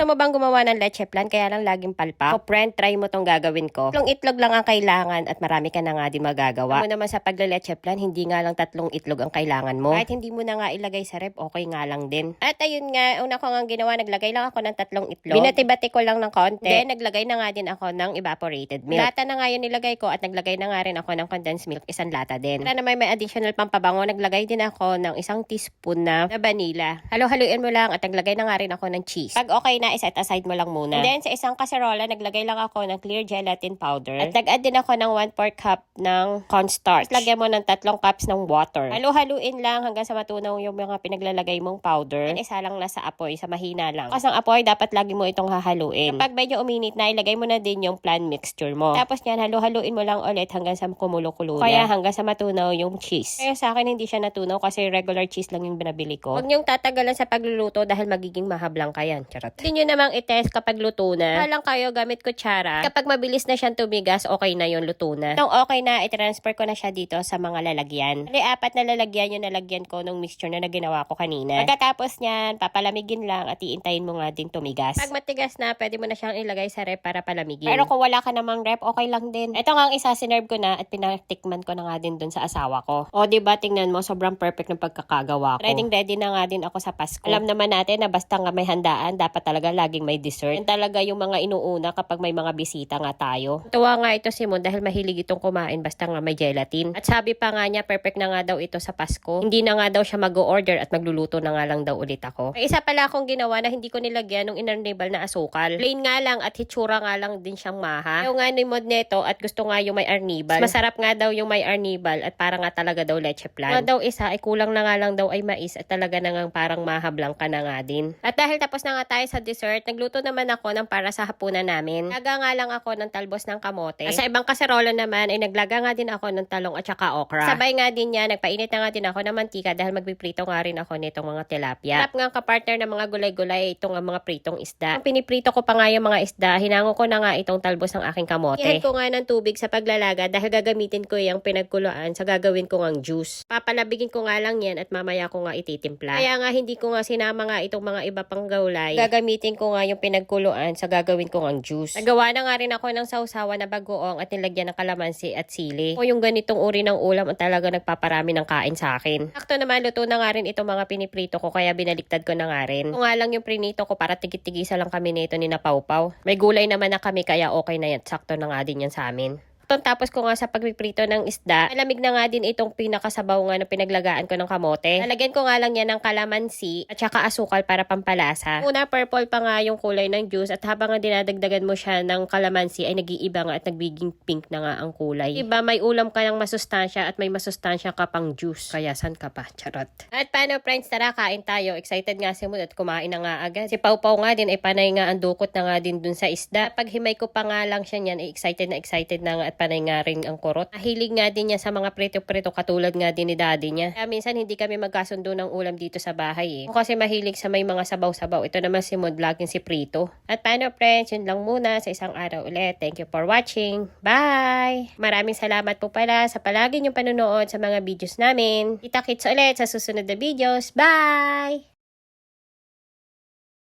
Gusto mo bang gumawa ng leche plan kaya lang laging palpak? O friend, try mo tong gagawin ko. Tatlong itlog lang ang kailangan at marami ka na nga din magagawa. Ano naman sa pagle-leche plan, hindi nga lang tatlong itlog ang kailangan mo. Kahit hindi mo na nga ilagay sa rep, okay nga lang din. At ayun nga, una ko nga ginawa, naglagay lang ako ng tatlong itlog. Binati-bati ko lang ng konti. Then, naglagay na nga din ako ng evaporated milk. Lata na nga yun nilagay ko at naglagay na nga rin ako ng condensed milk, isang lata din. Para naman may additional pampabango, naglagay din ako ng isang teaspoon na, na vanilla. Halo-haluin mo lang at naglagay na nga rin ako ng cheese. Pag okay na, iset aside mo lang muna. And then, sa isang kaserola, naglagay lang ako ng clear gelatin powder. At nag-add din ako ng 1 4 cup ng cornstarch. Lagyan mo ng tatlong cups ng water. Halo-haluin lang hanggang sa matunaw yung mga pinaglalagay mong powder. And isa lang nasa apoy, sa mahina lang. Kasi ang apoy, dapat lagi mo itong hahaluin. Kapag medyo uminit na, ilagay mo na din yung plan mixture mo. Tapos yan, halo-haluin mo lang ulit hanggang sa kumulo-kulo na. Kaya hanggang sa matunaw yung cheese. Kaya sa akin, hindi siya natunaw kasi regular cheese lang yung binabili ko. Huwag niyong tatagalan sa pagluluto dahil magiging mahablang ka yan. Charot. Hindi nyo namang itest kapag luto na. Halang kayo gamit kutsara. Kapag mabilis na siyang tumigas, okay na yung luto na. Nung okay na, i-transfer ko na siya dito sa mga lalagyan. Bali, apat na lalagyan yung nalagyan ko nung mixture na naginawa ko kanina. Pagkatapos niyan, papalamigin lang at iintayin mo nga din tumigas. Pag matigas na, pwede mo na siyang ilagay sa rep para palamigin. Pero kung wala ka namang rep, okay lang din. Ito nga ang isa, sinerve ko na at pinatikman ko na nga din dun sa asawa ko. O, di ba tingnan mo, sobrang perfect ng pagkakagawa ko. Ready ready na nga din ako sa Pasko. Alam naman natin na basta nga may handaan, dapat talaga laging may dessert. Yan talaga yung mga inuuna kapag may mga bisita nga tayo. Tuwa nga ito si Mon dahil mahilig itong kumain basta nga may gelatin. At sabi pa nga niya, perfect na nga daw ito sa Pasko. Hindi na nga daw siya mag-order at magluluto na nga lang daw ulit ako. May isa pala akong ginawa na hindi ko nilagyan ng inarnibal na asukal. Plain nga lang at hitsura nga lang din siyang maha. Yung nga ni Mod neto at gusto nga yung may arnibal. Mas Masarap nga daw yung may arnibal at para nga talaga daw leche plan. Nga daw isa ay kulang na nga lang daw ay mais at talaga na nga parang mahablang ka na nga din. At dahil tapos na nga tayo sa dessert, nagluto naman ako ng para sa hapunan namin. Laga nga lang ako ng talbos ng kamote. At sa ibang kaserola naman ay naglaga nga din ako ng talong at saka okra. Sabay nga din niya, nagpainit na nga din ako ng mantika dahil magpiprito nga rin ako nitong mga tilapia. Sarap nga kapartner ng mga gulay-gulay itong nga mga pritong isda. Ang piniprito ko pa nga yung mga isda, hinango ko na nga itong talbos ng aking kamote. Ihan ko nga ng tubig sa paglalaga dahil gagamitin ko yung pinagkuluan sa gagawin ko ngang juice. Papalabigin ko nga lang yan at mamaya ko nga ititimpla. Kaya nga hindi ko nga sinama nga itong mga iba pang gulay. Gagamitin ko nga yung pinagkuluan sa gagawin ko ngang juice. Nagawa na nga rin ako ng sausawa na bagoong at nilagyan ng kalamansi at sili. O yung ganitong uri ng ulam ang talaga nagpaparami ng kain sa akin. Sakto naman, luto na nga rin itong mga piniprito ko kaya binaliktad ko na nga rin. Ito nga lang yung prinito ko para tigit-tigisa lang kami nito ni Napaupaw. May gulay naman na kami kaya okay na yan. Sakto na nga din yan sa amin. Ito, tapos ko nga sa pagpiprito ng isda, malamig na nga din itong pinakasabaw nga na pinaglagaan ko ng kamote. Lalagyan ko nga lang yan ng kalamansi at saka asukal para pampalasa. Una, purple pa nga yung kulay ng juice at habang nga dinadagdagan mo siya ng kalamansi ay nag-iiba nga at nagbiging pink na nga ang kulay. Iba, may ulam ka ng masustansya at may masustansya ka pang juice. Kaya san ka pa? Charot. At paano friends, tara kain tayo. Excited nga si Moon at kumain na nga agad. Si Pau Pau nga din ay panay nga ang dukot na nga din dun sa isda. Pag himay ko pa nga lang siya niyan, ay excited na excited na nga at panay nga rin ang kurot. Mahilig nga din niya sa mga prito-prito katulad nga din ni daddy niya. Kaya minsan hindi kami magkasundo ng ulam dito sa bahay eh. Kasi mahilig sa may mga sabaw-sabaw. Ito naman si Mod laging si Prito. At paano friends, yun lang muna sa isang araw ulit. Thank you for watching. Bye! Maraming salamat po pala sa palagi niyong panonood sa mga videos namin. Kita-kits ulit sa susunod na videos. Bye!